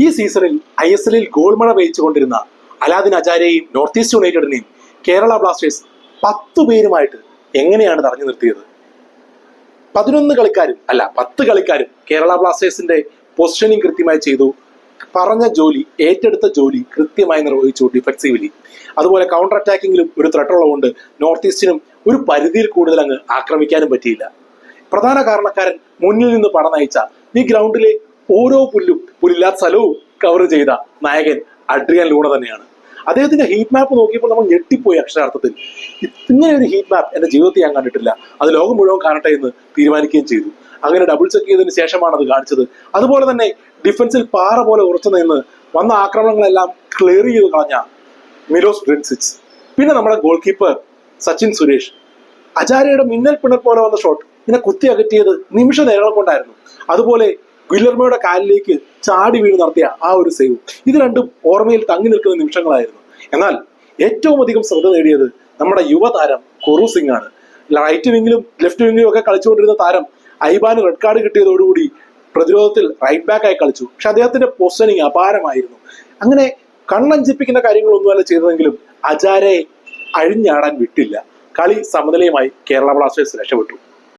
ഈ സീസണിൽ I S എല്ലിൽ ഗോൾ മഴ പെയ്ച്ചുകൊണ്ടിരുന്ന അലാദിൻ അജാരെയും നോർത്ത് ഈസ്റ്റ് യുണൈറ്റഡിനെയും കേരള ബ്ലാസ്റ്റേഴ്സ് പത്തു പേരുമായിട്ട് എങ്ങനെയാണ് തടഞ്ഞു നിർത്തിയത്? പതിനൊന്ന് കളിക്കാരും അല്ല പത്ത് കളിക്കാരും കേരള ബ്ലാസ്റ്റേഴ്സിന്റെ പൊസിഷനിങ് കൃത്യമായി ചെയ്തു. പറഞ്ഞ ജോലി ഏറ്റെടുത്ത ജോലി കൃത്യമായി നിർവഹിച്ചു ഡിഫെൻസീവ്ലി അതുപോലെ കൗണ്ടർ അറ്റാക്കിങ്ങിലും ഒരു ത്രട്ടുള്ളതുകൊണ്ട് നോർത്ത് ഈസ്റ്റിനും ഒരു പരിധിയിൽ കൂടുതൽ അങ്ങ് ആക്രമിക്കാനും പറ്റിയില്ല. പ്രധാന കാരണക്കാരൻ മുന്നിൽ നിന്ന് പട നയിച്ച ഈ ഗ്രൗണ്ടിലെ ഓരോ പുല്ലും പുല്ലില്ലാത്ത സ്ഥലവും കവർ ചെയ്ത നായകൻ അഡ്രിയൻ ലൂണ തന്നെയാണ്. അദ്ദേഹത്തിന്റെ ഹീറ്റ് മാപ്പ് നോക്കിയപ്പോൾ നമ്മൾ ഞെട്ടിപ്പോയി അക്ഷരാർത്ഥത്തിൽ. ഇങ്ങനെ ഒരു ഹീറ്റ് മാപ്പ് എന്റെ ജീവിതത്തിൽ ഞാൻ കണ്ടിട്ടില്ല. അത് ലോകം മുഴുവൻ കാണട്ടെ എന്ന് തീരുമാനിക്കുകയും ചെയ്തു. അങ്ങനെ ഡബിൾ ചെക്ക് ചെയ്തതിന് ശേഷമാണ് അത് കാണിച്ചത്. അതുപോലെ തന്നെ ഡിഫൻസിൽ പാറ പോലെ ഉറച്ചു നിന്ന് വന്ന ആക്രമണങ്ങളെല്ലാം ക്ലിയർ ചെയ്ത് കളഞ്ഞ മിലോസ് ബ്രിൻസിച്ച്. പിന്നെ നമ്മുടെ ഗോൾ കീപ്പർ സച്ചിൻ സുരേഷ്. അചാര്യയുടെ മിന്നൽ പിണർ പോലെ വന്ന ഷോട്ട് ഇങ്ങനെ കുത്തി അകറ്റിയത് നിമിഷ നേരങ്ങൾ കൊണ്ടായിരുന്നു. അതുപോലെ ഗുല്ലർമയുടെ കാലിലേക്ക് ചാടി വീണ് നടത്തിയ ആ ഒരു സേവ്. ഇത് രണ്ടും ഓർമ്മയിൽ തങ്ങി നിൽക്കുന്ന നിമിഷങ്ങളായിരുന്നു. എന്നാൽ ഏറ്റവും അധികം ശ്രദ്ധ നേടിയത് നമ്മുടെ യുവതാരം കൊറു സിംഗ് ആണ് റൈറ്റ് വിങ്ങിലും ലെഫ്റ്റ് വിങ്ങിലും ഒക്കെ കളിച്ചുകൊണ്ടിരുന്ന താരം ഐബാന് റെഡ് കാർഡ് കിട്ടിയതോടുകൂടി പ്രതിരോധത്തിൽ റൈറ്റ് ബാക്ക് ആയി കളിച്ചു. പക്ഷെ അദ്ദേഹത്തിന്റെ പൊസിഷനിങ് അപാരമായിരുന്നു. അങ്ങനെ കണ്ണഞ്ചിപ്പിക്കുന്ന കാര്യങ്ങളൊന്നുമല്ല ചെയ്തതെങ്കിലും അജാരെ അഴിഞ്ഞാടാൻ വിട്ടില്ല. കളി സമനിലയുമായി കേരള ബ്ലാസ്റ്റേഴ്സ് രക്ഷപ്പെട്ടു.